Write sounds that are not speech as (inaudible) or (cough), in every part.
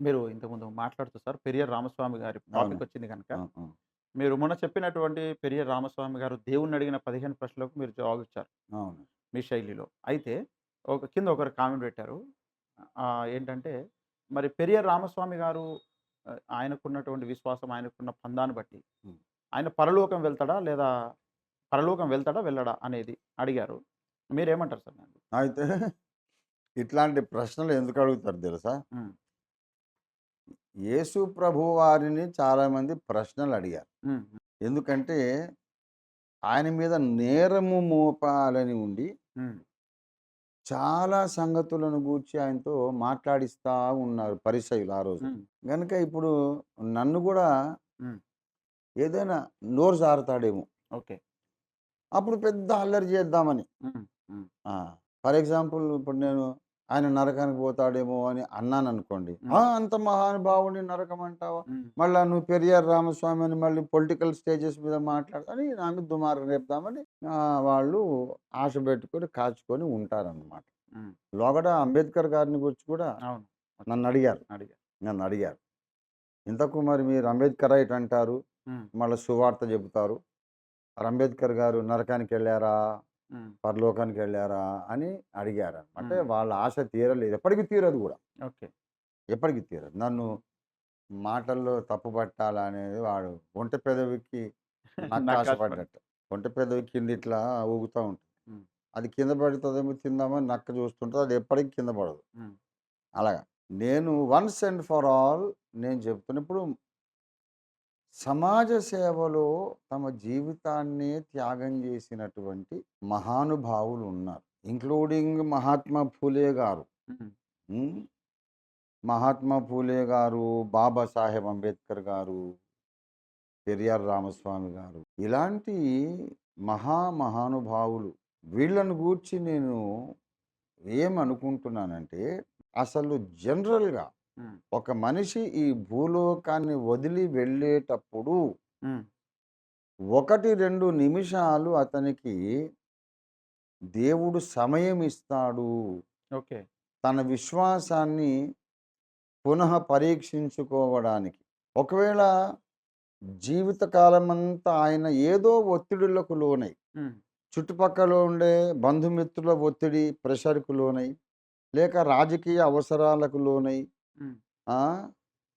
మీరు ఇంతకుముందు మాట్లాడుతూ సార్ పెరియర్ రామస్వామి గారి టాపిక్. వచ్చింది కనుక! మీరు మొన్న చెప్పినటువంటి పెరియర్ రామస్వామి గారు దేవుణ్ణి అడిగిన 15 ప్రశ్నలకు మీరు జవాబిచ్చారు. అవును. మీ శైలిలో. అయితే ఒక కింద ఒకరు కామెంట్ పెట్టారు. ఏంటంటే మరి పెరియర్ రామస్వామి గారు ఆయనకున్నటువంటి విశ్వాసం, ఆయనకున్న పందాన్ని బట్టి. ఆయన పరలోకం వెళ్తాడా? లేదా పరలోకం వెళ్తాడా? వెళ్ళడా? అనేది అడిగారు. మీరేమంటారు సార్? అయితే ఇట్లాంటి ప్రశ్నలు ఎందుకు అడుగుతారు తెలుసా? యేసు ప్రభు వారిని చాలామంది ప్రశ్నలు అడిగారు. ఎందుకంటే ఆయన మీద నేరము మోపాలని ఉండి. చాలా సంగతులను గూర్చి ఆయనతో మాట్లాడిస్తా ఉన్నారు పరిసయ్యులు ఆ రోజు. గనుక ఇప్పుడు నన్ను హ్మ్. ఏదైనా నోరు జారుతాడేమో. ఓకే. అప్పుడు పెద్ద అల్లరి చేద్దామని. ఫర్ ఎగ్జాంపుల్ ఇప్పుడు నేను ఆయన నరకానికి పోతాడేమో అని అన్నాననుకోండి. హ్మ్. ఆ! అంత మహానుభావుడిని నరకం అంటావా? మళ్ళా నువ్వు పెరియార్ రామస్వామి అని మళ్ళీ పొలిటికల్ స్టేజెస్ మీద మాట్లాడని నా మీద దుమారం రేపుదామని వాళ్ళు ఆశ పెట్టుకొని, కాచుకొని ఉంటారనమాట. హ్మ్. లోగడ అంబేద్కర్ గారిని గురించి కూడా అవును. నన్ను అడిగారు. అడిగారు. నన్ను అడిగారు. ఇంతకు మరి మీరు అంబేద్కరైట్ అంటారు. హ్మ్. మళ్ళా సువార్త చెబుతారు. అంబేద్కర్ గారు నరకానికెళ్ళారా? హ్మ్. పరలోకానికెళ్ళారా? అని అడిగారు. అంటే. వాళ్ళ ఆశ తీరలేదు. ఎప్పటికి తీరదు గూడా. ఓకే. ఎప్పటికి తీరదు. నన్ను మాటల్లో తప్పుపట్టాలా అనేది వాడు ఒంటె పెదవికి (laughs) ఆశపడ్డట్టు. ఒంటె పెదవి కింద ఇట్లా ఊగుతా ఉంటుంది. అది కింద పడుతదేమో తిందామని నక్క చూస్తుంటది. అది ఎప్పటికి కింద పడదు. అలాగా. నేను వన్స్ అండ్ ఫర్ ఆల్ నేను చెప్తున్నా ఇప్పుడు సమాజ సేవలో తమ జీవితాన్నే త్యాగం చేసినటువంటి మహానుభావులు ఉన్నారు. ఇంక్లూడింగ్ మహాత్మా ఫూలే గారు. మహాత్మా ఫూలే గారు, బాబాసాహెబ్ అంబేద్కర్ గారు, పెరియార్ రామస్వామి గారు. ఇలాంటి మహా మహానుభావులు వీళ్ళను గూర్చి నేను ఏమనుకుంటున్నానంటే అసలు జనరల్‌గా. ఒక మనిషి ఈ భూలోకాన్ని వదిలి వెళ్ళేటప్పుడు. 1, 2 నిమిషాలు అతనికి దేవుడు సమయం ఇస్తాడు. ఓకే. తన విశ్వాసాన్ని పునః పరీక్షించుకోవడానికి. ఒకవేళ జీవితకాలమంతా ఆయన ఏదో ఒత్తిడులకు లోనై. చుట్టుపక్కల ఉండే బంధుమిత్రుల ఒత్తిడి, ప్రెషర్‌కు లోనై, లేక రాజకీయ అవసరాలకు లోనై!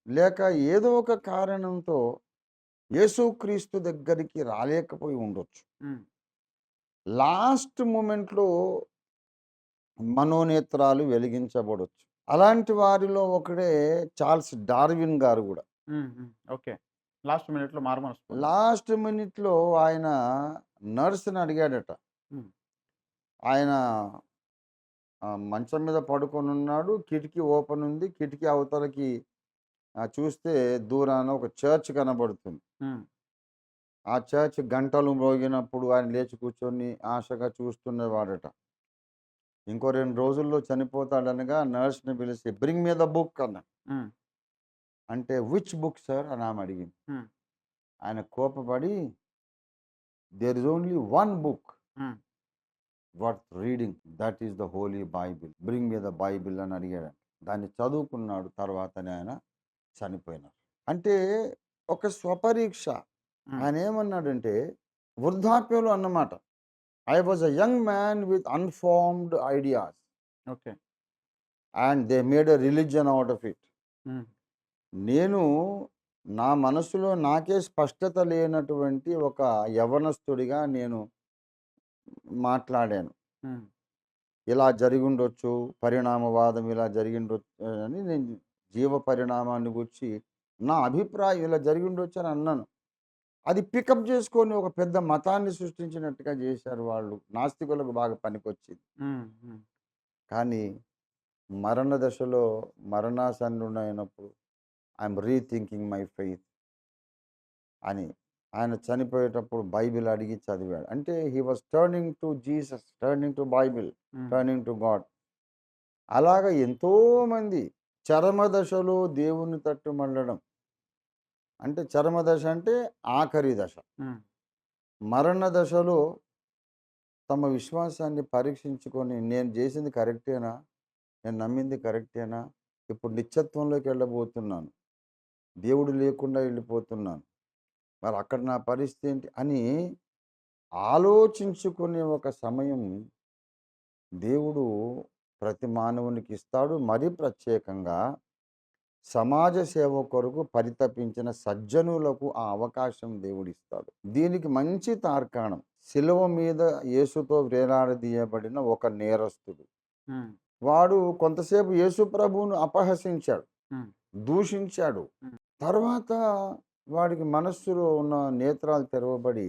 లేక ఏదో ఒక కారణంతో యేసుక్రీస్తు దగ్గరికి రాలేకపోయి ఉండొచ్చు. లాస్ట్ మొమెంట్‌లో మనోనేత్రాలు వెలిగించబడొచ్చు. అలాంటి వారిలో ఒకడే చార్ల్స్ డార్విన్ గారు. హ్మ్. ఓకే. లాస్ట్ మినిట్‌లో మారుమనసు పొందారు. లాస్ట్ మినిట్‌లో ఆయన నర్స్‌ని అడిగాడట. ఆయన మంచం మీద పడుకొనున్నాడు. కిటికీ ఓపెన్ ఉంది. కిటికీ అవతలకి చూస్తే దూరాన ఒక చర్చ్ కనబడుతుంది. ఆ చర్చ్ గంటలు మ్రోగినప్పుడు ఆయన లేచి కూర్చొని ఆశగా చూస్తున్నవాడట. ఇంకో 2 రోజుల్లో చనిపోతాడనగా నర్స్‌ని పిలిచి బ్రింగ్ మీ ద బుక్ అన్నాడు. హ్మ్. అంటే విచ్ బుక్ సార్ అని ఆమె అడిగింది. ఆయన కోపపడి there is only one book. Worth reading that is the holy Bible. Bring me the Bible అని అడిగాడంట. దాన్ని చదువుకున్నాడు. తర్వాతనే ఆయన చనిపోయినారు. అంటే ఒక స్వపరీక్ష. ఆయన ఏమన్నాడంటే వృద్ధాప్యంలో అన్నమాట. I was a young man with unformed ideas. Okay. And they made a religion out of it. నేను నా మనసులో నాకే స్పష్టత లేనటువంటి ఒక యవ్వనస్తుడిగా నేను మాట్లాడాను. ఇలా జరిగుండొచ్చు. పరిణామవాదం ఇలా జరిగిండొచ్చు అని నేను జీవ పరిణామాన్ని గూర్చి నా అభిప్రాయం ఇలా జరిగుండొచ్చు అని అన్నాను. అది పికప్ చేసుకొని ఒక పెద్ద మతాన్ని సృష్టించినట్టుగా చేశారు వాళ్ళు. నాస్తికులకు బాగా పనికొచ్చింది. కానీ మరణ దశలో మరణాసన్నుడైనప్పుడు ఐయామ్ రీథింకింగ్ మై ఫెయిత్ అని ఆయన చనిపోయేటప్పుడు బైబిల్ అడిగి చదివాడు. అంటే he was turning to Jesus, turning to Bible. Turning to God. అలాగా ఎంతోమంది చరమ దశలో దేవుని తట్టు మళ్ళడం. అంటే చరమ దశ అంటే ఆఖరి దశ. మరణ దశలో తమ విశ్వాసాన్ని పరీక్షించుకొని నేను చేసింది కరెక్టేనా? నేను నమ్మింది కరెక్టేనా? ఇప్పుడు నిత్యత్వంలోకి వెళ్ళబోతున్నాను దేవుడు లేకుండా వెళ్ళిపోతున్నాను మరి అక్కడ నా పరిస్థితి ఏంటి అని ఆలోచించుకునే ఒక సమయం దేవుడు ప్రతి మానవునికి ఇస్తాడు. మరీ ప్రత్యేకంగా సమాజ సేవ కొరకు పరితపించిన సజ్జనులకు ఆ అవకాశం దేవుడిస్తాడు దీనికి మంచి తార్కాణం శిలువ మీద యేసుతో వేలాడదీయబడిన ఒక నేరస్తుడు. వాడు కొంతసేపు యేసు ప్రభువును అపహసించాడు. దూషించాడు. తర్వాత వాడికి మనస్సులో ఉన్న నేత్రాలు తెరవబడి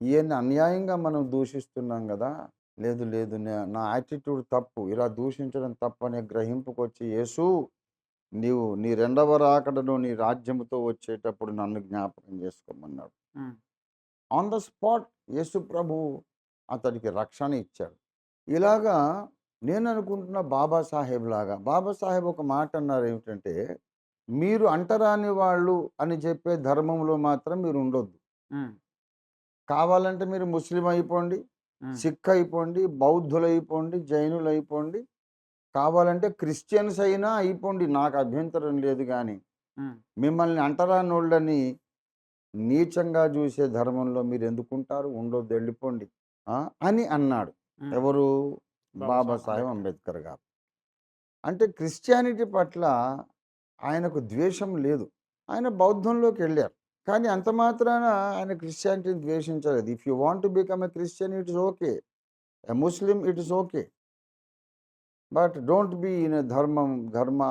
ఈయన అన్యాయంగా మనం దూషిస్తున్నాం కదా! లేదు లేదు నే- యాటిట్యూడ్ తప్పు ఇలా దూషించడం తప్పు అనే గ్రహింపుకు వచ్చి యేసు నీవు నీ రెండవ రాకడలో నీ రాజ్యముతో వచ్చేటప్పుడు నన్ను జ్ఞాపకం చేసుకోమన్నాడు. ఆన్ ద స్పాట్ యేసు ప్రభు అతడికి రక్షణ ఇచ్చాడు. ఇలాగా నేను అనుకుంటున్న బాబాసాహెబ్ లాగా బాబాసాహెబ్ ఒక మాట అన్నారు ఏమిటంటే మీరు అంటరాని వాళ్ళు అని చెప్పే ధర్మంలో మాత్రం మీరు ఉండొద్దు. కావాలంటే మీరు ముస్లిం అయిపోండి సిక్ అయిపోండి బౌద్ధులు అయిపోండి జైనులు అయిపోండి కావాలంటే క్రిస్టియన్స్ అయినా అయిపోండి. నాకు అభ్యంతరం లేదు కానీ మిమ్మల్ని అంటరానోళ్ళని నీచంగా చూసే ధర్మంలో మీరు ఎందుకుంటారు? ఉండొద్దు వెళ్ళిపోండి? అని అన్నాడు. ఎవరు? బాబాసాహెబ్. అంబేద్కర్ గారు. అంటే క్రిస్టియానిటీ పట్ల ఆయనకు ద్వేషం లేదు. ఆయన బౌద్ధంలోకి వెళ్ళారు కానీ అంత మాత్రాన ఆయన క్రిస్టియానిటీని ద్వేషించలేదు. If you want to become a Christian it is okay. A Muslim it is okay. But don't be in a dharma dharma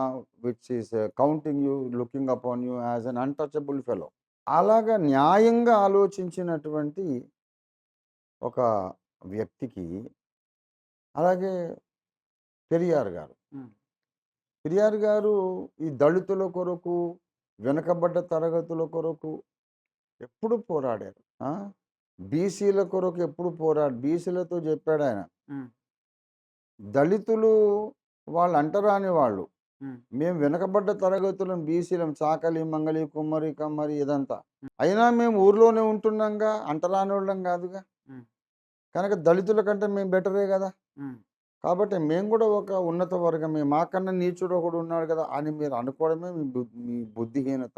which is counting you looking upon you as an untouchable fellow. అలాగా న్యాయంగా ఆలోచించినటువంటి ఒక వ్యక్తికి అలాగే పెరియార్ గారు. పెరియార్ గారు ఈ దళితుల కొరకు వెనకబడ్డ తరగతుల కొరకు ఎప్పుడు పోరాడారు? బీసీల కొరకు ఎప్పుడు పోరాడు? బీసీలతో చెప్పాడు ఆయన. దళితులు వాళ్ళు. అంటరాని వాళ్ళు మేము వెనకబడ్డ తరగతులం బీసీలం చాకలి మంగళి కుమ్మరి కమ్మరి ఇదంతా. అయినా మేము ఊర్లోనే ఉంటున్నాంగా అంటరాని వాళ్ళం కాదుగా. కనుక దళితుల కంటే మేము బెటరే కదా? కాబట్టి మేము కూడా ఒక ఉన్నత వర్గమే. మాకన్నా నీచుడు ఒకడు ఉన్నాడు కదా అని మీరు అనుకోవడమే మీ మీ బుద్ధిహీనత.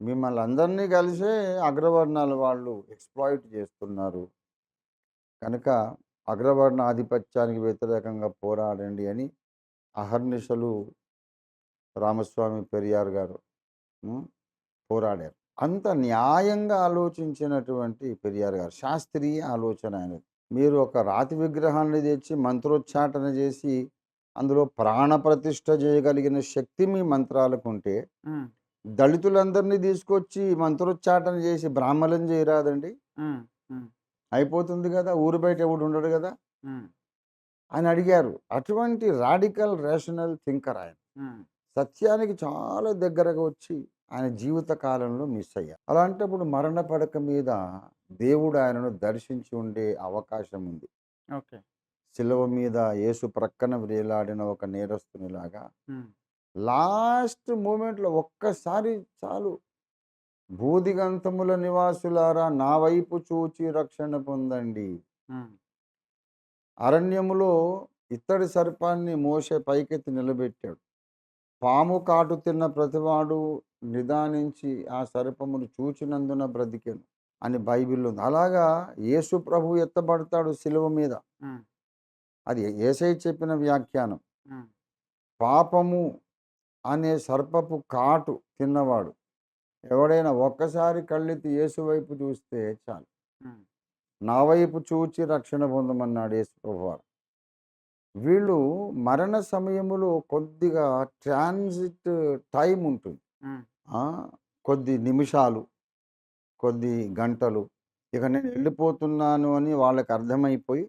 మిమ్మల్ని అందరినీ కలిసే అగ్రవర్ణాల వాళ్ళు ఎక్స్ప్లాయిట్ చేస్తున్నారు. కనుక అగ్రవర్ణ ఆధిపత్యానికి వ్యతిరేకంగా పోరాడండి అని అహర్నిశలు రామస్వామి పెరియార్ గారు పోరాడారు. అంత న్యాయంగా ఆలోచించినటువంటి పెరియార్ గారు శాస్త్రీయ ఆలోచన ఆయనది. మీరు ఒక రాతి విగ్రహాన్ని తెచ్చి మంత్రోచ్చాటన చేసి అందులో ప్రాణ ప్రతిష్ఠ చేయగలిగిన శక్తి మీ మంత్రాలకు ఉంటే దళితులందరినీ తీసుకొచ్చి మంత్రోచ్చాటన చేసి బ్రాహ్మణం చేయరాదండి. అయిపోతుంది కదా! ఊరు బయట ఎవడు ఉండడు కదా! అని అడిగారు. అటువంటి రాడికల్ రేషనల్ థింకర్ ఆయన. సత్యానికి చాలా దగ్గరగా వచ్చి ఆయన జీవిత కాలంలో మిస్ అయ్యారు. అలాంటప్పుడు మరణ పడక మీద దేవుడు ఆయనను దర్శించి ఉండే అవకాశం ఉంది ఓకే. శిలువ మీద యేసు ప్రక్కన వేలాడిన ఒక నేరస్తునిలాగా లాస్ట్ మూమెంట్లో ఒక్కసారి చాలు. భూదిగంతముల నివాసులారా నా వైపు చూచి రక్షణ పొందండి. అరణ్యములో ఇత్తడి సర్పాన్ని మోసే పైకెత్తి నిలబెట్టాడు. పాము కాటు తిన్న ప్రతివాడు నిదానించి ఆ సర్పమును చూచినందున బ్రతికెను. అని బైబిల్ ఉంది. అలాగా యేసు ప్రభు ఎత్తబడతాడు శిలువ మీద. అది ఏసై చెప్పిన వ్యాఖ్యానం. పాపము అనే సర్పపు కాటు తిన్నవాడు. ఎవడైనా ఒక్కసారి కళ్ళెత్తి యేసు వైపు చూస్తే చాలు. నా వైపు చూచి రక్షణ పొందమన్నాడు యేసు ప్రభువారు. వీళ్ళు మరణ సమయములో కొద్దిగా ట్రాన్సిట్ టైం ఉంటుంది కొద్ది నిమిషాలు కొద్ది గంటలు. ఇక నేను వెళ్ళిపోతున్నాను అని వాళ్ళకి అర్థమైపోయి.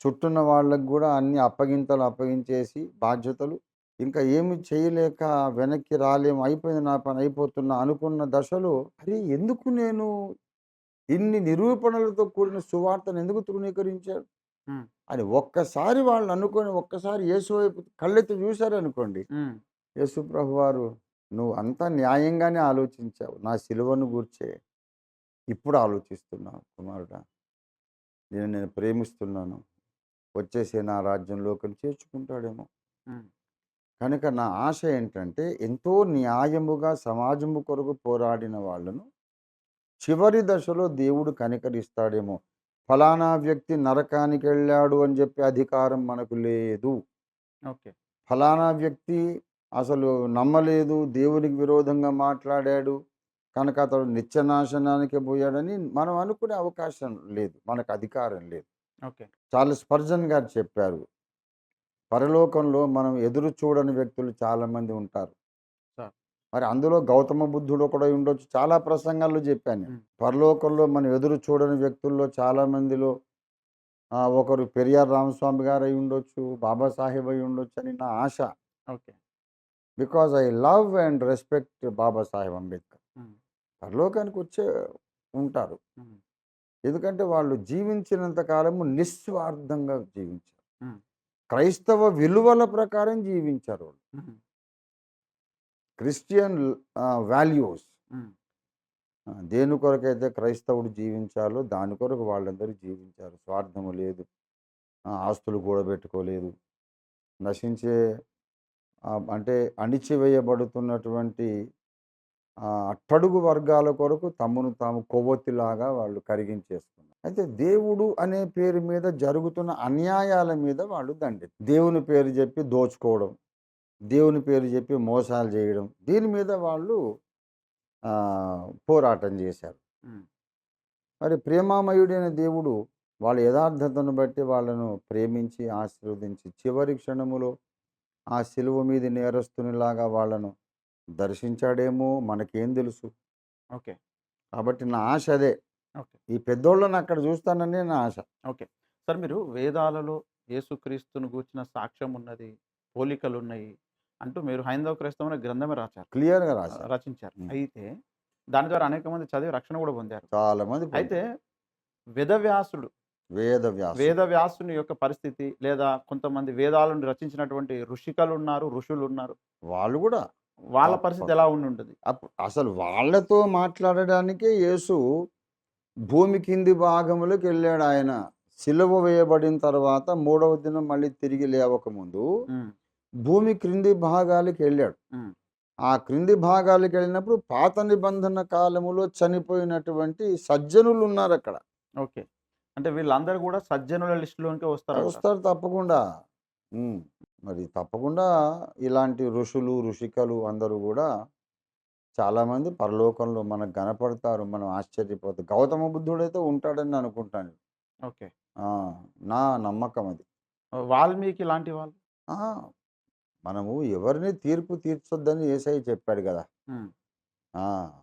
చుట్టూన్న వాళ్ళకి కూడా అన్ని అప్పగింతలు అప్పగించేసి బాధ్యతలు. ఇంకా ఏమి చేయలేక వెనక్కి రాలేము అయిపోయింది నా పని అయిపోతున్నా అనుకున్న దశలో అరే ఎందుకు నేను ఇన్ని నిరూపణలతో కూడిన సువార్తను ఎందుకు తృణీకరించాడు. అని ఒక్కసారి వాళ్ళు అనుకొని ఒక్కసారి యేసు వైపు కళ్ళెత్తి చూశారు అనుకోండి ఉమ్, యేసు ప్రభు వారు నువ్వు అంతా న్యాయంగానే ఆలోచించావు. నా సిలువను గూర్చే ఇప్పుడు ఆలోచిస్తున్నావు కుమారుడా. నేను నేను ప్రేమిస్తున్నాను. వచ్చేసే నా రాజ్యంలోకి చేర్చుకుంటాడేమో. కనుక నా ఆశ ఏంటంటే ఎంతో న్యాయముగా సమాజము కొరకు పోరాడిన వాళ్ళను చివరి దశలో దేవుడు కనికరిస్తాడేమో. ఫలానా వ్యక్తి నరకానికి వెళ్ళాడు అని చెప్పే అధికారం మనకు లేదు. ఓకే. ఫలానా వ్యక్తి అసలు నమ్మలేదు దేవునికి విరోధంగా మాట్లాడాడు. కనుక అతడు నిత్యనాశనానికి పోయాడని మనం అనుకునే అవకాశం లేదు మనకు అధికారం లేదు. ఓకే. చాలా స్పర్జన్ గారు చెప్పారు పరలోకంలో మనం ఎదురు చూడని వ్యక్తులు చాలామంది ఉంటారు. మరి అందులో గౌతమ బుద్ధుడు కూడా ఉండొచ్చు. చాలా ప్రసంగాల్లో చెప్పాను. పరలోకంలో మనం ఎదురు చూడని వ్యక్తుల్లో చాలా మందిలో ఆ, ఒకరు పెరియార్ రామస్వామి గారు అయి ఉండొచ్చు బాబాసాహెబ్ అయి ఉండొచ్చు అని నా ఆశ. Okay. Because I love and respect Babasaheb Ambedkar. పరలోకానికి వచ్చే ఉంటారు. ఎందుకంటే వాళ్ళు జీవించినంత కాలము నిస్వార్థంగా జీవించారు. క్రైస్తవ విలువల ప్రకారం జీవించారు వాళ్ళు. Christian values. దేని కొరకైతే క్రైస్తవుడు జీవించాలో దాని కొరకు వాళ్ళందరూ జీవించారు స్వార్థము లేదు ఆస్తులు కూడబెట్టుకోలేదు నశించే అంటే అణిచివేయబడుతున్నటువంటి అట్టడుగు వర్గాల కొరకు తమను తాము కొవ్వొత్తిలాగా వాళ్ళు కరిగించేసుకున్నారు అయితే దేవుడు అనే పేరు మీద జరుగుతున్న అన్యాయాల మీద వాళ్ళు దండి దేవుని పేరు చెప్పి దోచుకోవడం దేవుని పేరు చెప్పి మోసాలు చేయడం దీని మీద వాళ్ళు పోరాటం చేశారు. మరి ప్రేమామయుడైన దేవుడు వాళ్ళ యథార్థతను బట్టి వాళ్ళను ప్రేమించి ఆశీర్వదించి చివరి క్షణములో ఆ శిలువ మీద నేరస్తునిలాగా వాళ్ళను దర్శించాడేమో మనకేం తెలుసు. ఓకే. కాబట్టి నా ఆశ అదే. ఓకే. ఈ పెద్దోళ్ళని అక్కడ చూస్తానని నా ఆశ. ఓకే. సార్ మీరు వేదాలలో యేసుక్రీస్తును గూర్చిన సాక్ష్యం ఉన్నది పోలికలు ఉన్నాయి అంటూ మీరు హైందవ క్రైస్తవ గ్రంథమే రాశారు. క్లియర్గా రాశారు. రచించారు. అయితే దాని ద్వారా అనేక మంది చదివి రక్షణ కూడా పొందారు. చాలా మంది. అయితే వేదవ్యాసుడు వేద వ్యాస వేదవ్యాసుని యొక్క పరిస్థితి లేదా కొంతమంది వేదాలను రచించినటువంటి ఋషికలు ఉన్నారు ఋషులు ఉన్నారు వాళ్ళు కూడా వాళ్ళ పరిస్థితి ఎలా ఉండి ఉంటుంది అసలు వాళ్ళతో మాట్లాడడానికే యేసు భూమి కింది భాగములకు వెళ్ళాడు ఆయన. సిలువ వేయబడిన తర్వాత మూడవ దినం మళ్ళీ తిరిగి లేవకముందు ఉమ్, భూమి క్రింది భాగాలకు వెళ్ళాడు. ఆ క్రింది భాగాలకు వెళ్ళినప్పుడు పాత నిబంధన కాలములో చనిపోయినటువంటి సజ్జనులు ఉన్నారు అక్కడ ఓకే. అంటే వీళ్ళందరూ కూడా సజ్జనుల లిస్టులోనికి వస్తారు వస్తారు తప్పకుండా. మరి తప్పకుండా ఇలాంటి ఋషులు ఋషికలు అందరూ కూడా చాలామంది పరలోకంలో మనకు కనపడతారు. మనం ఆశ్చర్యపోతాం. గౌతమ బుద్ధుడైతే ఉంటాడని అనుకుంటాను. ఓకే. నా నమ్మకం అది. వాల్మీకి లాంటి వాళ్ళు? మనము ఎవరిని తీర్పు తీర్చొద్దని ఏసై చెప్పాడు కదా.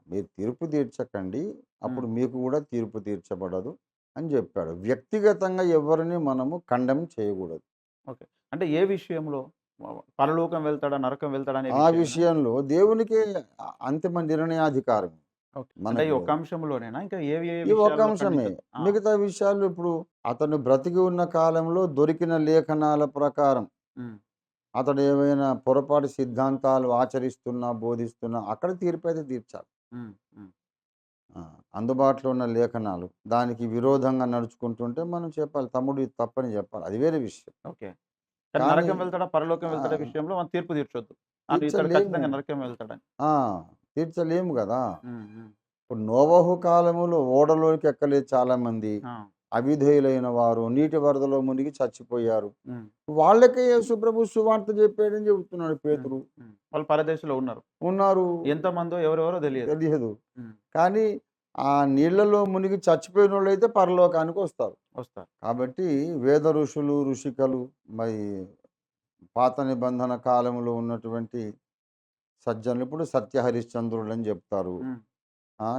మీరు తీర్పు తీర్చకండి. అప్పుడు మీకు కూడా తీర్పు తీర్చబడదు. అని చెప్పాడు. వ్యక్తిగతంగా ఎవరిని మనము ఖండం చేయకూడదు. అంటే ఏ విషయంలో? పరలోకం వెళ్తాడా? నరకం వెళ్తాడా? అనే ఆ? విషయంలో దేవునికి అంతిమ నిర్ణయాధికారం ఓకే. ఈ మనకు ఒక్క అంశంలోనేనా? ఇంకా ఏవి ఏ ఈ ఒక అంశమే. మిగతా విషయాలు ఇప్పుడు అతను బ్రతికి ఉన్న కాలంలో దొరికిన లేఖనాల ప్రకారం అతడు ఏమైనా పొరపాటు సిద్ధాంతాలు ఆచరిస్తున్నా బోధిస్తున్నా అక్కడ తీర్పు అయితే తీర్చాలి. అందుబాటులో ఉన్న లేఖనాలు దానికి విరోధంగా నడుచుకుంటుంటే మనం చెప్పాలి. తమ్ముడు ఇది తప్పని చెప్పాలి. అది వేరే విషయం. ఓకే. నరకం వెళ్తాడా పరలోకం వెళ్తాడా విషయంలో మనం తీర్పు తీర్చొద్దు. నరకం వెళ్తాడని. తీర్చలేము కదా! ఇప్పుడు నోవహు కాలములో ఓడలోకి ఎక్కలేదు చాలా మంది అవిధేయులైన వారు నీటి వరదలో మునిగి చచ్చిపోయారు. వాళ్ళకే యేసు ప్రభు సువార్త చెప్పాడని చెబుతున్నాడు పేతురు. వాళ్ళు పరదేశంలో ఉన్నారు. ఉన్నారు. ఎంత మందో ఎవరెవరో తెలియదు. తెలియదు. కానీ ఆ నీళ్ళలో మునిగి చచ్చిపోయిన వాళ్ళు అయితే పరలోకానికి వస్తారు. వస్తారు. కాబట్టి వేద ఋషులు ఋషికలు మరి పాత నిబంధన కాలంలో ఉన్నటువంటి సజ్జనులు ఇప్పుడు సత్య హరిశ్చంద్రులు అని చెప్తారు.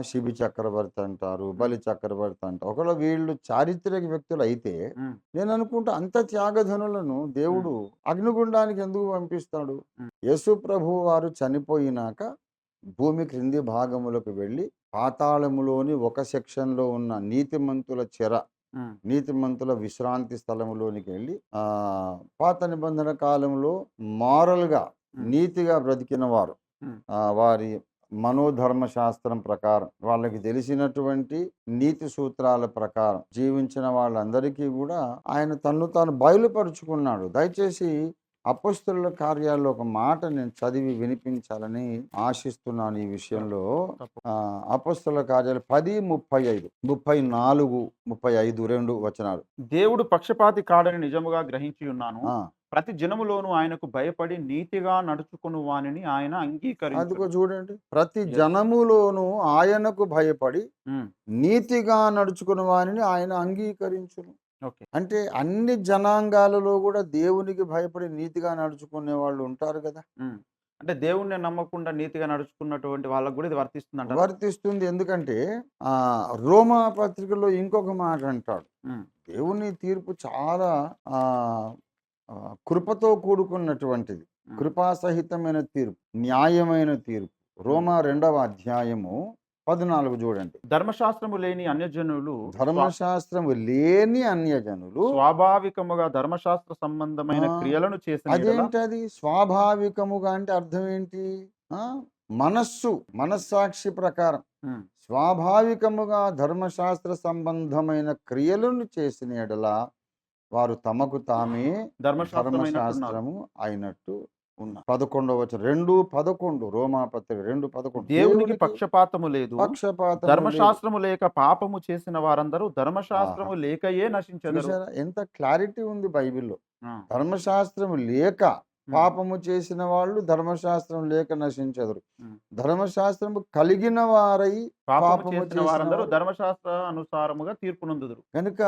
శిబి చక్రవర్తి అంటారు బలి చక్రవర్తి అంటారు. ఒకవేళ వీళ్ళు చారిత్రక వ్యక్తులు అయితే నేను అనుకుంటా అంత త్యాగధనులను దేవుడు అగ్నిగుండానికి ఎందుకు పంపిస్తాడు. యేసు ప్రభు వారు చనిపోయినాక భూమి క్రింది భాగములకు వెళ్ళి పాతాళములోని ఒక సెక్షన్లో ఉన్న నీతిమంతుల చెర నీతిమంతుల విశ్రాంతి స్థలములోనికి వెళ్ళి ఆ పాత నిబంధన కాలంలో మారల్గా. నీతిగా బ్రతికిన వారు. వారి మనోధర్మ శాస్త్రం ప్రకారం వాళ్ళకి తెలిసినటువంటి నీతి సూత్రాల ప్రకారం జీవించిన వాళ్ళందరికీ కూడా ఆయన తన్ను తాను బయలుపరుచుకున్నాడు. దయచేసి అపస్తుల కార్యాల్లో ఒక మాట నేను చదివి వినిపించాలని ఆశిస్తున్నాను ఈ విషయంలో. అపస్తుల కార్యాలు పది ముప్పై ఐదు. ముప్పై నాలుగు ముప్పై ఐదు రెండు వచనాలు. దేవుడు పక్షపాతి కాడని నిజముగా గ్రహించి ఉన్నాను. ప్రతి జనములోను ఆయనకు భయపడి నీతిగా నడుచుకుని వానిని ఆయన అదిగో అంగీకరించు చూడండి. ప్రతి. జనములోను ఆయనకు భయపడి నీతిగా నడుచుకుని వానిని ఆయన అంగీకరించును. అంటే అన్ని జనాంగాలలో కూడా దేవునికి భయపడి నీతిగా నడుచుకునే వాళ్ళు ఉంటారు కదా. అంటే దేవుణ్ణి నమ్మకుండా నీతిగా నడుచుకున్నటువంటి వాళ్ళకు కూడా ఇది వర్తిస్తుంది వర్తిస్తుంది. ఎందుకంటే ఆ రోమా పత్రికలో ఇంకొక మాట అంటాడు. దేవుని తీర్పు చాలా ఆ ఆ, కృపతో కూడుకున్నటువంటిది. కృపాసహితమైన తీర్పు న్యాయమైన తీర్పు. రోమా రెండవ అధ్యాయము పద్నాలుగు చూడండి. ధర్మశాస్త్రము లేని అన్యజనులు ధర్మశాస్త్రము లేని అన్యజనులు స్వాభావికముగా ధర్మశాస్త్ర సంబంధమైన క్రియలను చేసిన అదేంటది? స్వాభావికముగా అంటే అర్థం ఏంటి? మనస్సు మనస్సాక్షి ప్రకారం. స్వాభావికముగా ధర్మశాస్త్ర సంబంధమైన క్రియలను చేసిన ఎడల వారు తమకు తామే. ధర్మశాస్త్రము అయినట్టు ఉన్నారు పదకొండవ రెండు పదకొండు. రోమాపత్రిక రెండు పదకొండు. దేవునికి పక్షపాతము లేదు. పక్షపాతం ధర్మశాస్త్రము లేక పాపము చేసిన వారందరూ ధర్మశాస్త్రము లేకయే నశించెదరు. చూసారా ఎంత క్లారిటీ ఉంది బైబిల్లో. ధర్మశాస్త్రము లేక పాపము చేసిన వాళ్ళు ధర్మశాస్త్రం లేక నశించెదరు. ధర్మశాస్త్రము కలిగిన వారై పాపము వారందరూ ధర్మశాస్త్ర అనుసారముగా తీర్పు నొందుదురు కనుక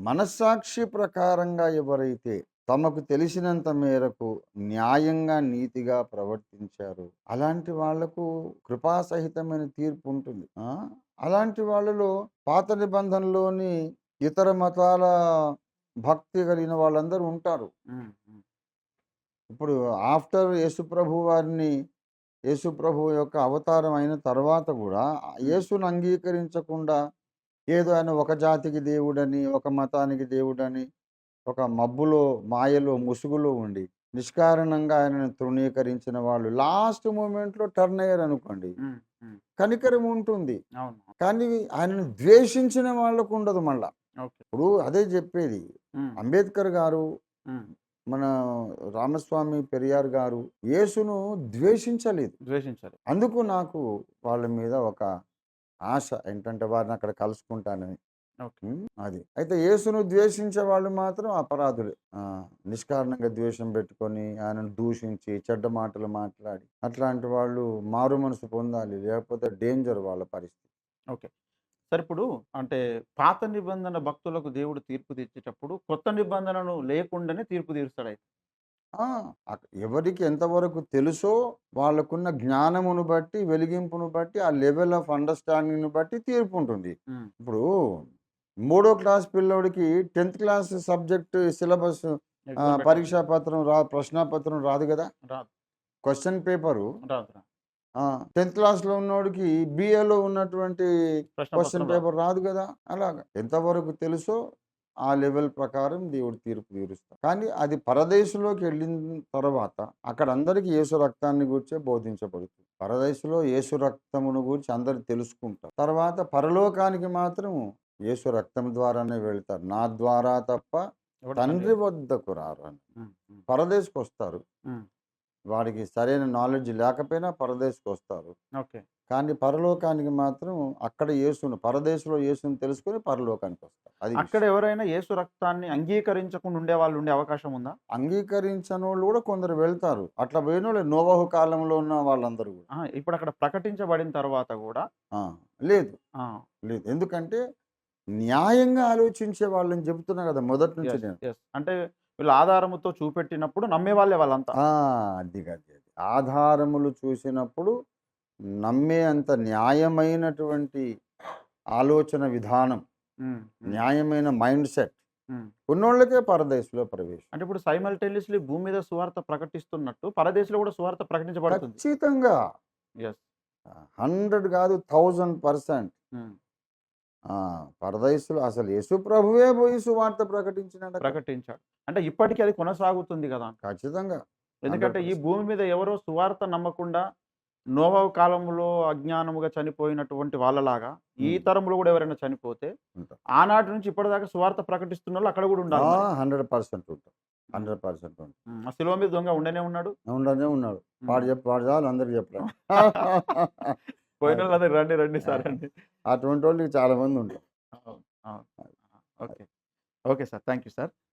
మనస్సాక్షి ప్రకారంగా ఎవరైతే తమకు తెలిసినంత మేరకు న్యాయంగా నీతిగా ప్రవర్తించారు. అలాంటి వాళ్ళకు కృపాసహితమైన తీర్పు ఉంటుంది? అలాంటి వాళ్ళలో పాత నిబంధనలోని ఇతర మతాల భక్తి కలిగిన వాళ్ళందరూ ఉంటారు. ఇప్పుడు ఆఫ్టర్ యేసుప్రభు వారిని యేసుప్రభు యొక్క అవతారం అయిన తర్వాత కూడా యేసును అంగీకరించకుండా ఏదో ఆయన ఒక జాతికి దేవుడని ఒక మతానికి దేవుడని ఒక మబ్బులో మాయలో ముసుగులో ఉండి నిష్కారణంగా ఆయనను తృణీకరించిన వాళ్ళు లాస్ట్ మూమెంట్లో టర్న్ అయ్యారు అనుకోండి. కనికరం ఉంటుంది. కానీ ఆయనను ద్వేషించిన వాళ్ళకు ఉండదు మళ్ళా. ఇప్పుడు అదే చెప్పేది. అంబేద్కర్ గారు. మన రామస్వామి పెరియార్ గారు యేసును ద్వేషించలేదు. ద్వేషించారు అందుకు నాకు వాళ్ళ మీద ఒక ఆశ ఏంటంటే వారిని అక్కడ కలుసుకుంటానని. అది. అయితే యేసును ద్వేషించే వాళ్ళు మాత్రం అపరాధులే. నిష్కారణంగా ద్వేషం పెట్టుకొని ఆయనను దూషించి చెడ్డ మాటలు మాట్లాడి అట్లాంటి వాళ్ళు మారు మనసు పొందాలి లేకపోతే డేంజర్ వాళ్ళ పరిస్థితి. ఓకే. సరే ఇప్పుడు అంటే పాత నిబంధన భక్తులకు దేవుడు తీర్పు తీర్చేటప్పుడు కొత్త నిబంధనను లేకుండానే తీర్పు తీరుస్తాడు అయితే. ఎవరికి ఎంతవరకు తెలుసో వాళ్ళకున్న జ్ఞానమును బట్టి వెలిగింపును బట్టి ఆ లెవెల్ ఆఫ్ అండర్స్టాండింగ్ని బట్టి తీర్పు ఉంటుంది. ఇప్పుడు మూడో క్లాస్ పిల్లోడికి టెన్త్ క్లాస్ సబ్జెక్ట్ సిలబస్. పరీక్షా పత్రం రా ప్రశ్నాపత్రం రాదు కదా? Question paper. టెన్త్ క్లాస్లో ఉన్నోడికి బిఏలో ఉన్నటువంటి క్వశ్చన్. పేపర్ రాదు కదా? అలాగా. ఎంతవరకు తెలుసో ఆ లెవెల్ ప్రకారం దేవుడు తీర్పు తీరుస్తాడు కానీ అది పరదేశంలోకి వెళ్ళిన తర్వాత అక్కడ అందరికీ యేసు రక్తాన్ని గురించే బోధించబడుతుంది. పరదేశంలో యేసు రక్తమును గురించి అందరు తెలుసుకుంటారు. తర్వాత పరలోకానికి మాత్రం యేసు రక్తం ద్వారానే వెళ్తారు. నా ద్వారా తప్ప తండ్రి వద్దకు రారు అని. పరదేశకు వస్తారు. వాడికి సరైన నాలెడ్జ్ లేకపోయినా పరదేశకు వస్తారు ఓకే. కానీ పరలోకానికి మాత్రం అక్కడ యేసును పరదేశంలో యేసును తెలుసుకొని పరలోకానికి వస్తారు అది అక్కడ ఎవరైనా యేసు రక్తాన్ని అంగీకరించకుండా ఉండే వాళ్ళు ఉండే అవకాశం ఉందా? అంగీకరించని వాళ్ళు కూడా కొందరు వెళ్తారు. అట్లా పోయిన వాళ్ళు నోవహు కాలంలో ఉన్న వాళ్ళందరూ కూడా. ఇప్పుడు అక్కడ ప్రకటించబడిన తర్వాత కూడా లేదు. లేదు. ఎందుకంటే న్యాయంగా ఆలోచించే వాళ్ళని చెబుతున్నా కదా మొదటి నుంచి నేను. అంటే వీళ్ళు ఆధారముతో చూపెట్టినప్పుడు నమ్మే వాళ్ళే వాళ్ళంతా. అది అది ఆధారములు చూసినప్పుడు నమ్మే అంత న్యాయమైనటువంటి ఆలోచన విధానం న్యాయమైన మైండ్ సెట్. ఉన్నోళ్ళకే పరదేశంలో ప్రవేశం. అంటే ఇప్పుడు సైమల్టేనియస్లీ భూమి మీద సువార్త ప్రకటిస్తున్నట్టు పరదేశంలో కూడా సువార్త ప్రకటించబడుతుంది. ఖచ్చితంగా. హండ్రెడ్ కాదు థౌజండ్ పర్సెంట్. పరదేశంలో అసలు యేసు ప్రభువే పోయి సువార్త ప్రకటించినాడు ప్రకటించాడు. అంటే ఇప్పటికీ అది కొనసాగుతుంది కదా. ఖచ్చితంగా. ఎందుకంటే ఈ 100%. భూమి మీద ఎవరో సువార్త నమ్మకుండా నోవా కాలంలో అజ్ఞానముగా చనిపోయినటువంటి వాళ్ళలాగా ఈ. తరంలో కూడా ఎవరైనా చనిపోతే ఉంటారు. ఆనాటి నుంచి ఇప్పటిదాకా సువార్త ప్రకటిస్తున్న వాళ్ళు అక్కడ కూడా ఉండాలి. హండ్రెడ్ పర్సెంట్ హండ్రెడ్ పర్సెంట్ ఆ శిలువ మీద దొంగ ఉండనే ఉన్నాడు. ఉండనే ఉన్నాడు. వాడు చెప్పి వాడు చాలు అందరికి చెప్పాడు (laughs) పోయిన రండి రండి సార్ అండి. అటువంటి వాళ్ళకి చాలా మంది ఉంటారు. Okay. Okay sir. Thank you sir.